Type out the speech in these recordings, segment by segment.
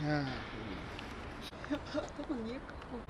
예. 너무 예쁘 고.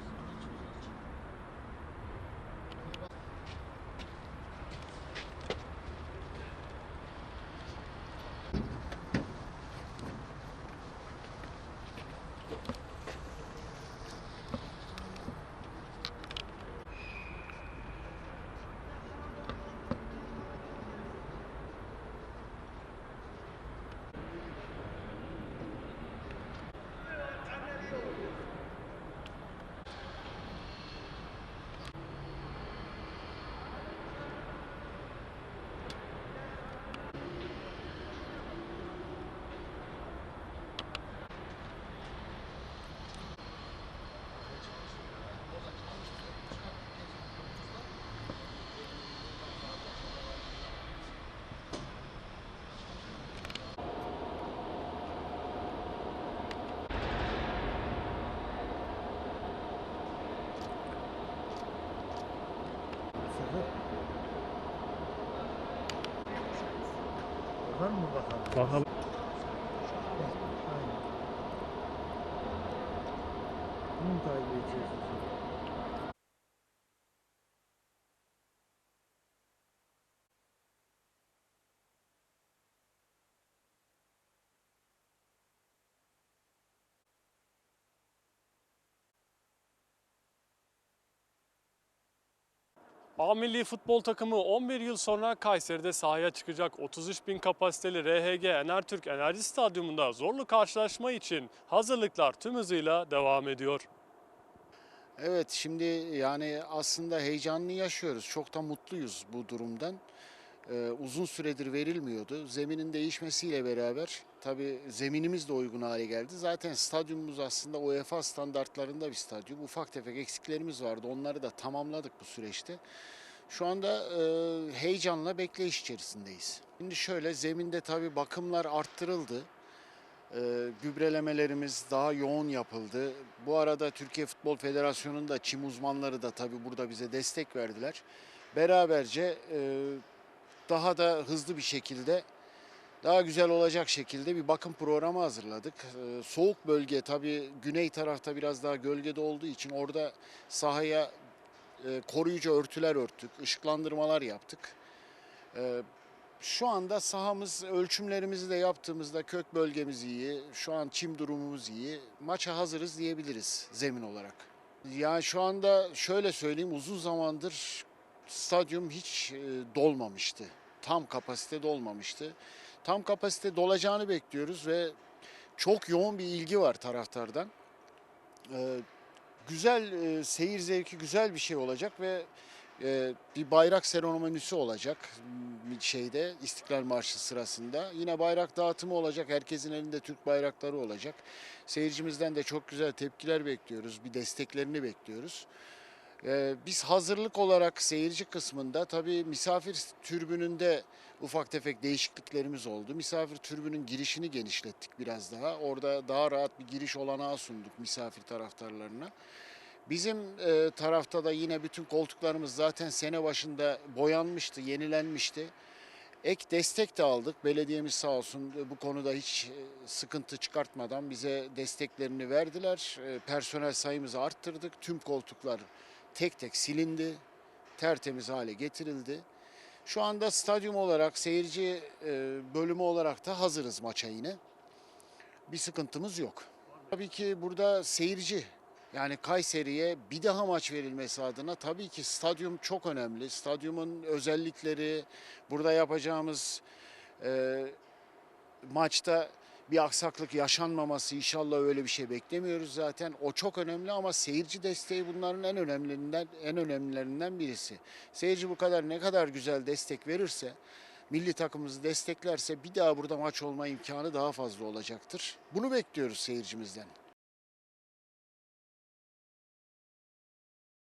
Var mı bakalım? Bakalım. A milli futbol takımı 11 yıl sonra Kayseri'de sahaya çıkacak 33 bin kapasiteli RHG Enertürk Enerji Stadyumunda zorlu karşılaşma için hazırlıklar tüm hızıyla devam ediyor. Evet şimdi yani aslında heyecanlı yaşıyoruz. Çok da mutluyuz bu durumdan. Ee, uzun süredir verilmiyordu. Zeminin değişmesiyle beraber tabii zeminimiz de uygun hale geldi. Zaten stadyumumuz aslında UEFA standartlarında bir stadyum. Ufak tefek eksiklerimiz vardı. Onları da tamamladık bu süreçte. Şu anda e, heyecanla bekleyiş içerisindeyiz. Şimdi şöyle zeminde tabii bakımlar arttırıldı. Ee, gübrelemelerimiz daha yoğun yapıldı. Bu arada Türkiye Futbol Federasyonu'nun da çim uzmanları da tabii burada bize destek verdiler. Beraberce e, daha da hızlı bir şekilde daha güzel olacak şekilde bir bakım programı hazırladık. Ee, soğuk bölge tabii güney tarafta biraz daha gölgede olduğu için orada sahaya e, koruyucu örtüler örttük, ışıklandırmalar yaptık. Ee, şu anda sahamız ölçümlerimizi de yaptığımızda kök bölgemiz iyi. Şu an çim durumumuz iyi. Maça hazırız diyebiliriz zemin olarak. Yani şu anda şöyle söyleyeyim uzun zamandır stadyum hiç e, dolmamıştı. Tam kapasite dolmamıştı. Tam kapasite dolacağını bekliyoruz ve çok yoğun bir ilgi var taraftardan. Ee, güzel e, seyir zevki güzel bir şey olacak ve e, bir bayrak seremonisi olacak şeyde İstiklal Marşı sırasında. Yine bayrak dağıtımı olacak. Herkesin elinde Türk bayrakları olacak. Seyircimizden de çok güzel tepkiler bekliyoruz. Bir desteklerini bekliyoruz. Ee, biz hazırlık olarak seyirci kısmında tabii misafir türbününde ufak tefek değişikliklerimiz oldu. Misafir türbünün girişini genişlettik biraz daha. Orada daha rahat bir giriş olanağı sunduk misafir taraftarlarına. Bizim e, tarafta da yine bütün koltuklarımız zaten sene başında boyanmıştı, yenilenmişti. Ek destek de aldık. Belediyemiz sağ olsun e, bu konuda hiç e, sıkıntı çıkartmadan bize desteklerini verdiler. Personel sayımızı arttırdık. Tüm koltuklar tek tek silindi. Tertemiz hale getirildi. Şu anda stadyum olarak, seyirci e, bölümü olarak da hazırız maça yine. Bir sıkıntımız yok. Tabii ki burada seyirci yani Kayseri'ye bir daha maç verilmesi adına tabii ki stadyum çok önemli. Stadyumun özellikleri, burada yapacağımız e, maçta bir aksaklık yaşanmaması inşallah öyle bir şey beklemiyoruz zaten. O çok önemli ama seyirci desteği bunların en önemlilerinden en önemlilerinden birisi. Seyirci bu kadar ne kadar güzel destek verirse, milli takımımızı desteklerse bir daha burada maç olma imkanı daha fazla olacaktır. Bunu bekliyoruz seyircimizden.